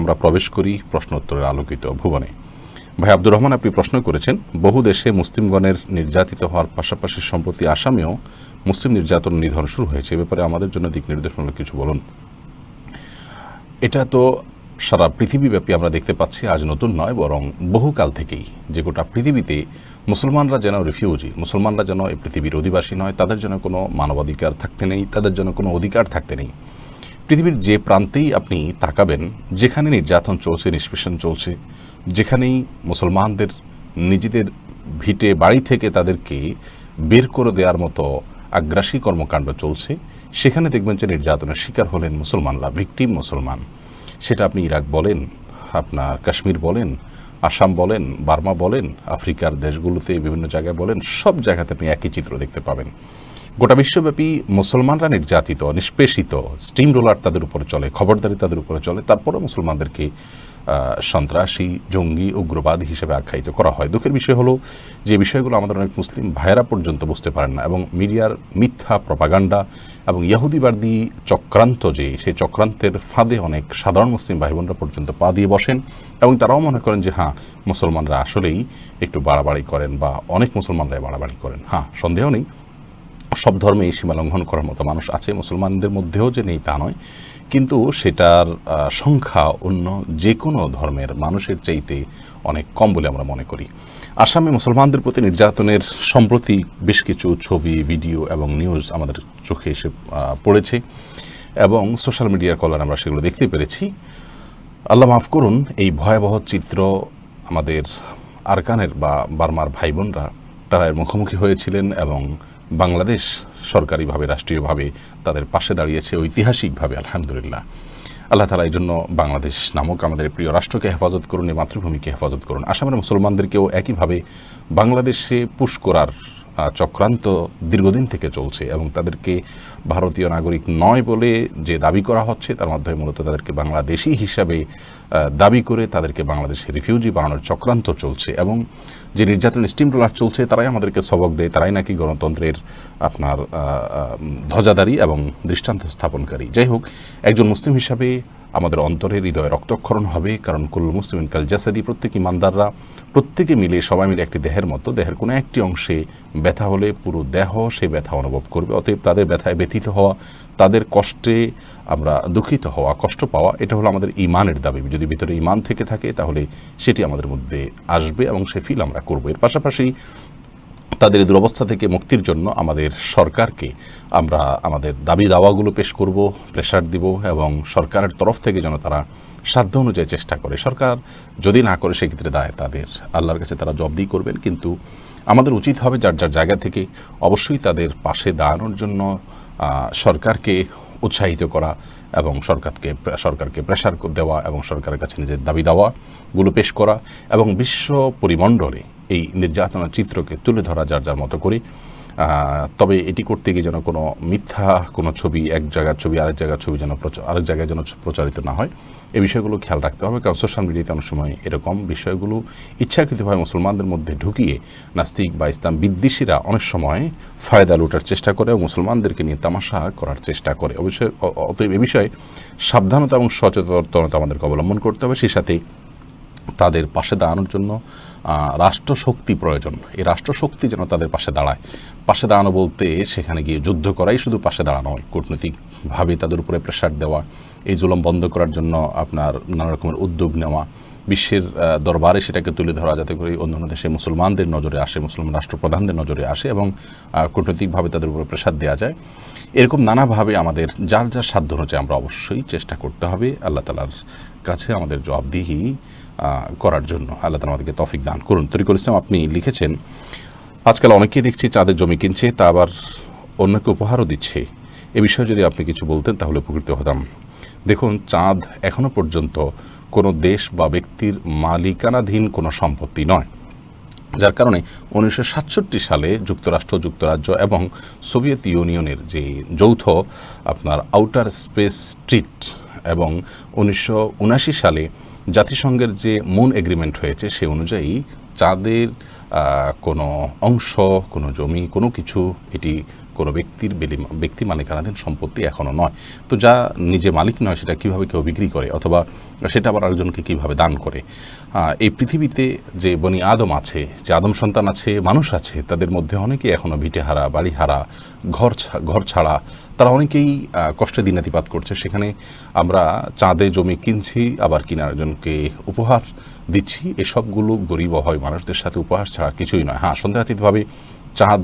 আমরা প্রবেশ করি প্রশ্ন উত্তরের আলোকিত ভুবনে। ভাই আব্দুর রহমান, আপনি প্রশ্ন করেছেন, বহু দেশে মুসলিমগণের নির্যাতিত হওয়ার পাশাপাশি সম্প্রতি আসামেও মুসলিম নির্যাতন নিধন শুরু হয়েছে। এ ব্যাপারে আমাদের জন্য দিক নির্দেশমূলক কিছু বলুন। এটা তো সারা পৃথিবীব্যাপী আমরা দেখতে পাচ্ছি, আজ নতুন নয়, বরং বহুকাল থেকেই যে গোটা পৃথিবীতে মুসলমানরা যেন রিফিউজি, মুসলমানরা যেন এই পৃথিবীর অধিবাসী নয়, তাদের যেন কোনো মানবাধিকার থাকতে নেই, তাদের যেন কোনো অধিকার থাকতে নেই। পৃথিবীর যে প্রান্তেই আপনি তাকাবেন, যেখানে নির্যাতন চলছে, নিষ্পেষণ চলছে, যেখানেই মুসলমানদের নিজেদের ভিটে বাড়ি থেকে তাদেরকে বের করে দেওয়ার মতো আগ্রাসী কর্মকাণ্ড চলছে, সেখানে দেখবেন যে নির্যাতনের শিকার হলেন মুসলমানরা, ভিকটিম মুসলমান। সেটা আপনি ইরাক বলেন, আপনার কাশ্মীর বলেন, আসাম বলেন, বার্মা বলেন, আফ্রিকার দেশগুলোতে বিভিন্ন জায়গায় বলেন, সব জায়গাতে আপনি একই চিত্র দেখতে পাবেন। গোটা বিশ্বব্যাপী মুসলমানরা নির্যাতিত, নিষ্পেষিত স্টিম রোলার তাদের উপরে চলে, খবরদারি তাদের উপরে চলে তারপরে মুসলমানদেরকে সন্ত্রাসী, জঙ্গি, উগ্রবাদী হিসেবে আখ্যায়িত করা হয়। দুঃখের বিষয় হলো যে বিষয়গুলো আমাদের অনেক মুসলিম ভাইয়েরা পর্যন্ত বুঝতে পারেন না এবং মিডিয়ার মিথ্যা প্রপাগান্ডা এবং ইয়াহুদিবাদী চক্রান্ত যে সেই চক্রান্তের ফাঁদে অনেক সাধারণ মুসলিম ভাই বোনরা পর্যন্ত পা দিয়ে বসেন এবং তারাও মনে করেন যে হ্যাঁ মুসলমানরা আসলেই একটু বাড়াবাড়ি করেন বা অনেক মুসলমানরাই বাড়াবাড়ি করেন। হ্যাঁ সন্দেহ নেই। সব ধর্মে এই সীমা লঙ্ঘন করার মতো মানুষ আছে, মুসলমানদের মধ্যেও যে নেই তা নয়। কিন্তু সেটার সংখ্যা অন্য যে কোনো ধর্মের মানুষের চাইতে অনেক কম বলে আমরা মনে করি। আসামে মুসলমানদের প্রতি নির্যাতনের সম্প্রতি বেশ কিছু ছবি, ভিডিও এবং নিউজ আমাদের চোখে এসে পড়েছে এবং সোশ্যাল মিডিয়ার কলার আমরা সেগুলো দেখতে পেরেছি। আল্লাহ মাফ করুন, এই ভয়াবহ চিত্র আমাদের আরকানের বা বার্মার ভাই বোনরা, তারা এর মুখোমুখি হয়েছিলেন এবং বাংলাদেশ সরকারিভাবে, রাষ্ট্রীয়ভাবে তাদের পাশে দাঁড়িয়েছে ঐতিহাসিকভাবে, আলহামদুলিল্লাহ। আল্লাহ তালা এই জন্য বাংলাদেশ নামক আমাদের প্রিয় রাষ্ট্রকে হেফাজত করুন, এই মাতৃভূমিকে হেফাজত করুন। আসামের মুসলমানদেরকেও একইভাবে বাংলাদেশে পুশ করার চক্রান্ত দীর্ঘদিন থেকে চলছে এবং তাদেরকে ভারতীয় নাগরিক নয় বলে যে দাবি করা হচ্ছে, তার মাধ্যমে মূলত তাদেরকে বাংলাদেশি হিসাবে দাবি করে তাদেরকে বাংলাদেশে রিফিউজি বানানোর চক্রান্ত চলছে এবং যে নির্যাতন, স্টিম রোলার চলছে, তারাই আমাদেরকে সবক দেয়, তারাই নাকি গণতন্ত্রের আপনার ধ্বজাদারী এবং দৃষ্টান্ত স্থাপনকারী। যাই হোক, একজন মুসলিম হিসাবে আমাদের অন্তরে হৃদয়ে রক্তক্ষরণ হবে, কারণ কুল মুসলিম কাল জাসাদি, প্রত্যেক ইমানদাররা, প্রত্যেকে মিলে সবাই মিলে একটি দেহের মতো, দেহের কোনো একটি অংশে ব্যথা হলে পুরো দেহ সে ব্যথা অনুভব করবে। অতএব তাদের ব্যথায় ব্যথিত হওয়া, তাদের কষ্টে আমরা দুঃখিত হওয়া, কষ্ট পাওয়া, এটা হলো আমাদের ইমানের দাবি। যদি ভিতরে ইমান থেকে থাকে, তাহলে সেটি আমাদের মধ্যে আসবে এবং সে ফিল আমরা করব। এর পাশাপাশি তাদের এই দুরবস্থা থেকে মুক্তির জন্য আমাদের সরকারকে আমরা আমাদের দাবি দাওয়াগুলো পেশ করব প্রেশার দিব এবং সরকারের তরফ থেকে যেন তারা সাধ্য অনুযায়ী চেষ্টা করে। সরকার যদি না করে, সেক্ষেত্রে দায় তাদের। আল্লাহর কাছে তারা জব্দি করবেন, কিন্তু আমাদের উচিত হবে যার যার জায়গা থেকে অবশ্যই তাদের পাশে দাঁড়ানোর জন্য সরকারকে উৎসাহিত করা এবং সরকারকে সরকারকে প্রেশার দেওয়া এবং সরকারের কাছে নিজের দাবি দাওয়াগুলো পেশ করা এবং বিশ্ব পরিমণ্ডলে এই নির্যাতনার চিত্রকে তুলে ধরা যার যার মতো করে। তবে এটি করতে গিয়ে যেন কোনো মিথ্যা কোনো ছবি, এক জায়গার ছবি, আরেক জায়গার ছবি যেন আরেক জায়গায় যেন প্রচারিত না হয়। এই বিষয়গুলো খেয়াল রাখতে হবে, কারণ সোশ্যাল মিডিয়াতে অনেক সময় এরকম বিষয়গুলো ইচ্ছাকৃতভাবে মুসলমানদের মধ্যে ঢুকিয়ে নাস্তিক বা ইসলাম বিদ্বেষীরা অনেক সময় ফায়দা লুটার চেষ্টা করে এবং মুসলমানদেরকে নিয়ে তামাশা করার চেষ্টা করে। অবশ্যই অতএব এ বিষয়ে সাবধানতা এবং সচেতনতা আমাদেরকে অবলম্বন করতে হবে, সেই সাথে তাদের পাশে দাঁড়ানোর জন্য রাষ্ট্রশক্তি প্রয়োজন। এই রাষ্ট্রশক্তি যেন তাদের পাশে দাঁড়ায়। পাশে দাঁড়ানো বলতে সেখানে গিয়ে যুদ্ধ করাই শুধু পাশে দাঁড়ানো নয় কূটনৈতিকভাবে তাদের উপরে প্রেশার দেওয়া, এই জুলম বন্ধ করার জন্য আপনার নানা রকমের উদ্যোগ নেওয়া, বিশ্বের দরবারে সেটাকে তুলে ধরা যাতে করে অন্যান্য দেশে মুসলমানদের নজরে আসে, মুসলমান রাষ্ট্রপ্রধানদের নজরে আসে এবং কূটনৈতিকভাবে তাদের উপরে প্রেশার দেওয়া যায়। এরকম নানাভাবে আমাদের যার যার সাধ্য অনুযায়ী আমরা অবশ্যই চেষ্টা করতে হবে। আল্লাহ তালার কাছে আমাদের জবাবদিহি। করার জন্য। আল্লাহ তালা আমাদেরকে তফিক দান করুন। তরিকুল ইসলাম, আপনি লিখেছেন, আজকাল অনেকেই দেখছি চাঁদের জমি কিনছে, তা আবার অন্যকে উপহারও দিচ্ছে। এ বিষয়ে যদি আপনি কিছু বলতেন, তাহলে উপকৃত হতাম। দেখুন, চাঁদ এখনও পর্যন্ত কোনো দেশ বা ব্যক্তির মালিকানাধীন কোনো সম্পত্তি নয়। যার কারণে উনিশশো সাতষট্টি সালে যুক্তরাষ্ট্র, যুক্তরাজ্য এবং সোভিয়েত ইউনিয়নের যে যৌথ আপনার আউটার স্পেস ট্রিট এবং উনিশশো উনাশি সালে জাতিসংঘের যে মুন এগ্রিমেন্ট হয়েছে সে অনুযায়ী চাঁদের কোনো অংশ, কোনো জমি, কোনো কিছু এটি কোনো ব্যক্তির ব্যক্তি মালিকানাধীন সম্পত্তি এখনও নয়। তো যা নিজে মালিক নয়, সেটা কীভাবে কেউ বিক্রি করে? অথবা সেটা আবার আরেকজনকে কীভাবে দান করে? এই পৃথিবীতে যে বনি আদম আছে, যে আদম সন্তান আছে, মানুষ আছে, তাদের মধ্যে অনেকেই এখনও ভিটেহারা, বাড়িহারা, ঘর ঘর ছাড়া, তারা অনেকেই কষ্টে দিনাতিপাত করছে। সেখানে আমরা চাঁদে জমি কিনছি, আবার কিনার জনকে উপহার দিচ্ছি। এসবগুলো গরিব অভাবী মানুষদের সাথে উপহার ছাড়া কিছুই নয়। হ্যাঁ সন্দেহাতীতভাবে চাঁদ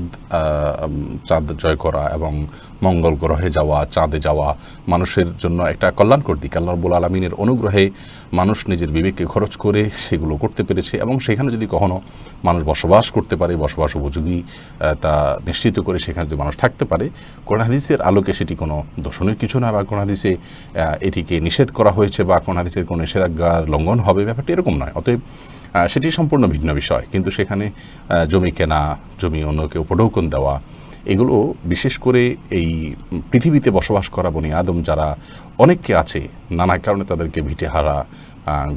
চাঁদ জয় করা এবং মঙ্গল গ্রহে যাওয়া চাঁদে যাওয়া মানুষের জন্য একটা কল্যাণকর দিক। আল্লাহ রব্বুল আলমিনের অনুগ্রহে মানুষ নিজের বিবেককে খরচ করে সেগুলো করতে পেরেছে এবং সেখানে যদি কখনো মানুষ বসবাস করতে পারে বসবাস উপযোগী তা নিশ্চিত করে সেখানে যদি মানুষ থাকতে পারে কোরআন হাদিসের আলোকে সেটি কোনো দর্শনীয় কিছু না বা আহ, এটিকে নিষেধ করা হয়েছে বা কোরআন হাদিসের কোনো নিষেধাজ্ঞার লঙ্ঘন হবে ব্যাপারটি এরকম নয়। অতএব সেটি সম্পূর্ণ ভিন্ন বিষয়। কিন্তু সেখানে জমি কেনা, জমি অন্যকে উপঢৌকন দেওয়া, এগুলো বিশেষ করে এই পৃথিবীতে বসবাস করা বনি আদম যারা অনেককে আছে, নানা কারণে তাদেরকে ভিটে হারা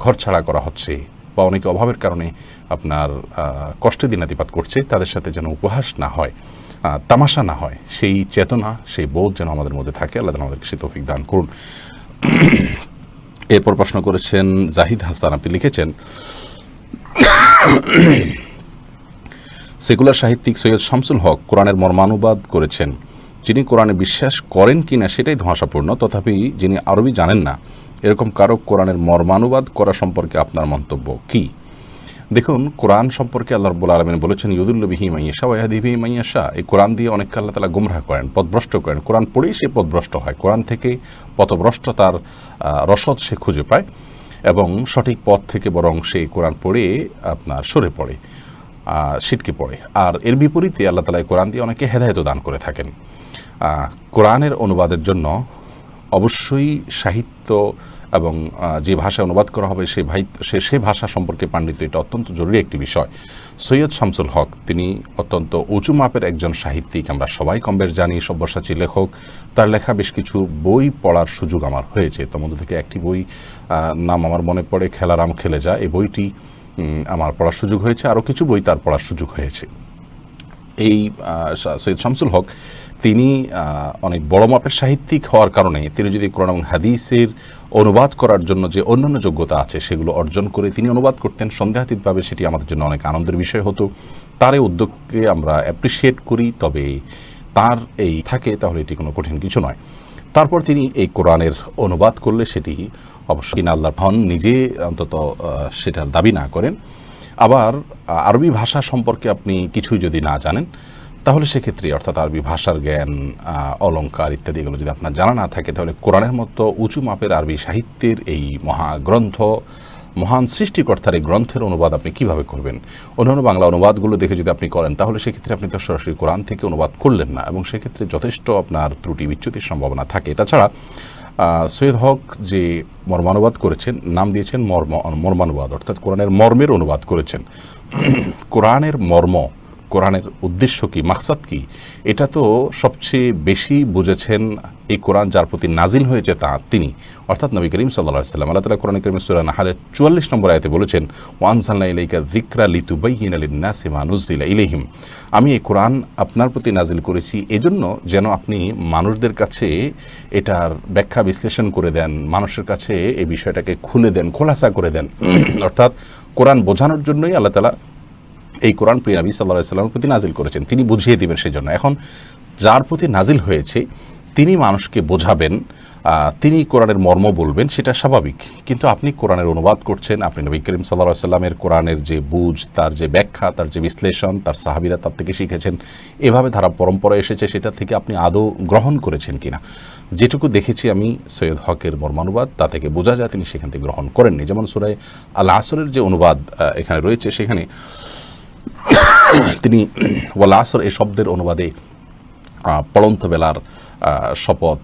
ঘর ছাড়া করা হচ্ছে বা অনেকে অভাবের কারণে আপনার কষ্টে দিনাতিপাত করছে, তাদের সাথে যেন উপহাস না হয় তামাশা না হয়, সেই চেতনা, সেই বোধ যেন আমাদের মধ্যে থাকে। আল্লাহ আমাদেরকে সে তৌফিক দান করুন। এরপর প্রশ্ন করেছেন, জাহিদ হাসান, আপনি লিখেছেন সেকুলার সাহিত্যিক সৈয়দ শামসুল হক কোরআনের মর্মানুবাদ করেছেন। যিনি কোরআনে বিশ্বাস করেন কিনা সেটাই ধোঁয়াশাপূর্ণ তথাপি যিনি আরবি জানেন না এরকম কারও কোরআনের মর্মানুবাদ করা সম্পর্কে আপনার মন্তব্য কি? দেখুন কোরআন সম্পর্কে আল্লাহ রব্বুল আলমিন বলেছেন ইউদুল্লবিহি মাইয়াশা ওয়াহাদিবি মাইয়াশা এই কোরআন দিয়ে অনেককে আল্লাহ তালা গুমরাহ করেন পথভ্রষ্ট করেন। কোরআন পড়েই সে পথভ্রষ্ট হয়। কোরআন থেকে পথভ্রষ্টতার আহ, রসদ সে খুঁজে পায়। এবং সঠিক পথ থেকে বরং সে কোরআন পড়ে আপনার সরে পড়ে সিটকে পড়ে। আর এর বিপরীতে আল্লাহ তালা কোরআন দিয়ে অনেকে হেদায়ত দান করে থাকেন। কোরআনের অনুবাদের জন্য অবশ্যই সাহিত্য এবং যে ভাষায় অনুবাদ করা হবে সে সে সে ভাষা সম্পর্কে পাণ্ডিত্য, এটা অত্যন্ত জরুরি একটি বিষয়। সৈয়দ শামসুল হক, তিনি অত্যন্ত উঁচু মাপের একজন সাহিত্যিক, আমরা সবাই কম বেশ জানি, সব্যসাচী লেখক। তার লেখা বেশ কিছু বই পড়ার সুযোগ আমার হয়েছে। তার মধ্যে থেকে একটি বই নাম আমার মনে পড়ে, খেলারাম খেলে যা। এই বইটি আমার পড়ার সুযোগ হয়েছে। আরও কিছু বই তার পড়ার সুযোগ হয়েছে। এই সৈয়দ শামসুল হক, তিনি অনেক বড় মাপের সাহিত্যিক হওয়ার কারণে তিনি যদি কোরআন এবং হাদিসের অনুবাদ করার জন্য যে অন্যান্য যোগ্যতা আছে সেগুলো অর্জন করে তিনি অনুবাদ করতেন, সন্দেহাতীতভাবে সেটি আমাদের জন্য অনেক আনন্দের বিষয় হতো। তার এই উদ্যোগকে আমরা অ্যাপ্রিসিয়েট করি, তবে তার এই থাকে, তাহলে এটি কোনো কঠিন কিছু নয়। তারপর তিনি এই কোরআনের অনুবাদ করলে সেটি অবশ্যই আল্লাহ হন নিজে অন্তত সেটার দাবি না করেন। আবার আরবি ভাষা সম্পর্কে আপনি কিছুই যদি না জানেন, তাহলে সেক্ষেত্রে, অর্থাৎ আরবি ভাষার জ্ঞান অলঙ্কার ইত্যাদি এগুলো যদি আপনার জানা না থাকে, তাহলে কোরআনের মতো উঁচু মাপের আরবি সাহিত্যের এই মহাগ্রন্থ, মহান সৃষ্টিকর্তার এই গ্রন্থের অনুবাদ আপনি কীভাবে করবেন? অন্যান্য বাংলা অনুবাদগুলো দেখে যদি আপনি করেন, তাহলে সেক্ষেত্রে আপনি তো সরাসরি কোরআন থেকে অনুবাদ করলেন না, এবং সেক্ষেত্রে যথেষ্ট আপনার ত্রুটি বিচ্যুতির সম্ভাবনা থাকে। তাছাড়া সৈয়দ হক যে মর্মানুবাদ করেছেন, নাম দিয়েছেন মর্ম, মর্মানুবাদ, অর্থাৎ কোরআনের মর্মের অনুবাদ করেছেন। কোরআনের মর্ম কোরআনের উদ্দেশ্য কি, মাকসাদ কি? এটা তো সবচেয়ে বেশি বুঝেছেন এই কোরআন যার প্রতি নাজিল হয়েছে তা তিনি। অর্থাৎ নবী করিম সাল্লাহ সাল্লাম আল্লাহ তালা কোরআন করিম সুরা নাহালের চুয়াল্লিশ নম্বর আয়তে বলেছেন ওয়ানসাল্লাহ ইলাইকা যিকরা লিতুবাইহিন আলিন্নাসি মানুজিলা ইলাইহিম। আমি এই কোরআন আপনার প্রতি নাজিল করেছি, এজন্য যেন আপনি মানুষদের কাছে এটার ব্যাখ্যা বিশ্লেষণ করে দেন, মানুষের কাছে এই বিষয়টাকে খুলে দেন, খোলাসা করে দেন। অর্থাৎ কোরআন বোঝানোর জন্যই আল্লাহ তালা এই কোরআন প্রিয় নবী সাল্লাহ সাল্লামের প্রতি নাজিল করেছেন। তিনি বুঝিয়ে দিবেন সেই জন্য এখন যার প্রতি নাজিল হয়েছে, তিনি মানুষকে বোঝাবেন তিনি কোরআনের মর্ম বলবেন, সেটা স্বাভাবিক। কিন্তু আপনি কোরআনের অনুবাদ করছেন, আপনি নবী করিম সাল্লাহ সাল্লামের কোরআনের যে বুঝ, তার যে ব্যাখ্যা, তার যে বিশ্লেষণ, তার সাহাবিরা তার থেকে শিখেছেন, এভাবে ধারা পরম্পরা এসেছে, সেটা থেকে আপনি আদৌ গ্রহণ করেছেন কিনা? যেটুকু দেখেছি আমি, সৈয়দ হকের মর্মানুবাদ, তা থেকে বোঝা যায় তিনি সেখান থেকে গ্রহণ করেননি। যেমন সুরায় আল আসরের যে অনুবাদ এখানে রয়েছে, সেখানে তিনি ওয়াল আসর এই শব্দের অনুবাদে পড়ন্ত বেলার শপথ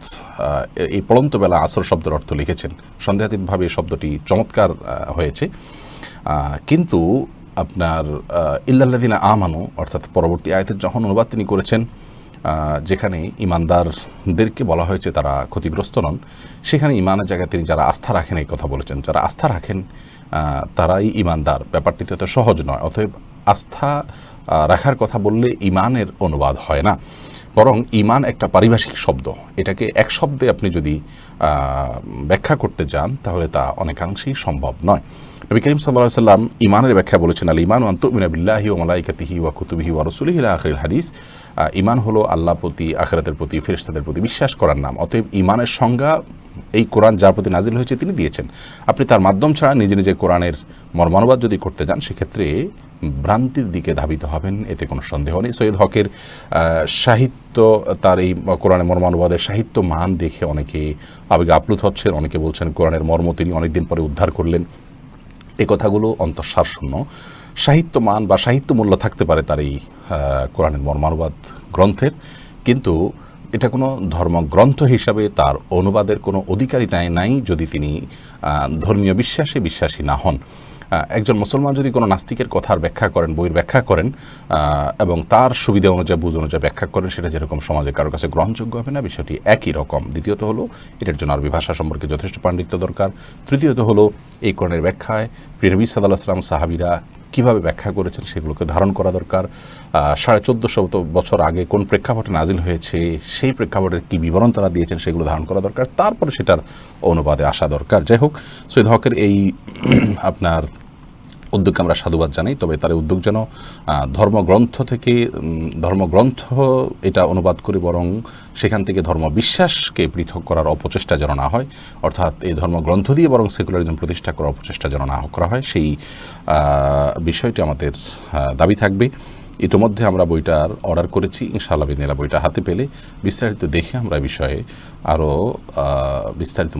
এই পড়ন্ত বেলা আসর শব্দের অর্থ লিখেছেন। সন্দেহাতীতভাবে এই শব্দটি চমৎকার হয়েছে। কিন্তু আপনার ইল্লাল্লাদিনা আমানু, অর্থাৎ পরবর্তী আয়তের যখন অনুবাদ তিনি করেছেন যেখানে ইমানদারদেরকে বলা হয়েছে তারা ক্ষতিগ্রস্ত নন, সেখানে ইমানের জায়গায় তিনি যারা আস্থা রাখেন এই কথা বলেছেন। যারা আস্থা রাখেন তারাই ইমানদার। ব্যাপারটি তো এত সহজ নয়, অতএব আস্থা রাখার কথা বললে ইমানের অনুবাদ হয় না। বরং ইমান একটা পারিভাষিক শব্দ। এটাকে এক শব্দে আপনি যদি ব্যাখ্যা করতে যান, তাহলে তা অনেকাংশেই সম্ভব নয়। নবী করিম সাল্লাহ সাল্লাম ইমানের ব্যাখ্যা বলেছেন আল ইমান আন্তমিনা বিল্লাহি ও মালাইকাতিহি ওয়া কুতুবিহি ওয়া রসুলিহি আখিরিল হাদিস। ইমান হলো আল্লাহ প্রতি, আখিরাতের প্রতি, ফেরেশতাদের প্রতি বিশ্বাস করার নাম। অতএব ইমানের সংজ্ঞা, এই কোরআন যার প্রতি নাজিল হয়েছে তিনি দিয়েছেন। আপনি তার মাধ্যম ছাড়া নিজে নিজে কোরআনের মর্মানুবাদ যদি করতে যান, সেক্ষেত্রে ভ্রান্তির দিকে ধাবিত হবেন, এতে কোনো সন্দেহ নেই। সৈয়দ হকের সাহিত্য, তার এই কোরআনের মর্মানুবাদের সাহিত্য মান দেখে অনেকে আবেগে আপ্লুত হচ্ছেন, অনেকে বলছেন কোরআনের মর্ম তিনি অনেকদিন পরে উদ্ধার করলেন। এ কথাগুলো অন্তঃসার শূন্য সাহিত্য মান বা সাহিত্য মূল্য থাকতে পারে তার এই কোরআনের মর্মানুবাদ গ্রন্থের, কিন্তু এটা কোনো ধর্মগ্রন্থ হিসাবে তার অনুবাদের কোনো অধিকারিতায় নাই যদি তিনি ধর্মীয় বিশ্বাসে বিশ্বাসী না হন। একজন মুসলমান যদি কোনো নাস্তিকের কথার ব্যাখ্যা করেন, বইয়ের ব্যাখ্যা করেন এবং তার সুবিধা অনুযায়ী, বুঝ অনুযায়ী ব্যাখ্যা করেন, সেটা যেরকম সমাজে কারোর কাছে গ্রহণযোগ্য হবে না, বিষয়টি একই রকম। দ্বিতীয়ত হলো, এটার জন্য আরবি ভাষা সম্পর্কে যথেষ্ট পাণ্ডিত্য দরকার। তৃতীয়ত হলো এই কোরআনের ব্যাখ্যায় প্রিয়নবী সাদাল্লাহ সাল্লাম সাহাবিরা কীভাবে ব্যাখ্যা করেছেন সেগুলোকে ধারণ করা দরকার? সাড়ে চোদ্দোশো বছর আগে কোন প্রেক্ষাপটে নাজিল হয়েছে, সেই প্রেক্ষাপটের কী বিবরণ তারা দিয়েছেন সেগুলো ধারণ করা দরকার। তারপরে সেটার অনুবাদে আসা দরকার। যাই হোক সৈদ হকের এই আপনার উদ্যোগকে আমরা সাধুবাদ জানাই, তবে তার উদ্যোগ যেন ধর্মগ্রন্থ থেকে ধর্মগ্রন্থ এটা অনুবাদ করে বরং সেখান থেকে ধর্ম বিশ্বাসকে পৃথক করার অপচেষ্টা যেন না হয়, অর্থাৎ এই ধর্মগ্রন্থ দিয়ে বরং সেকুলারিজম প্রতিষ্ঠা করার অপচেষ্টা যেন না করা হয়, সেই বিষয়টি আমাদের দাবি থাকবে। ইতিমধ্যে আমরা বইটার অর্ডার করেছি, ইনশাআল্লাহ বিদিনিল্লাহ বইটা হাতে পেলে। বিস্তারিত দেখে আমরা বিষয়ে আরও বিস্তারিত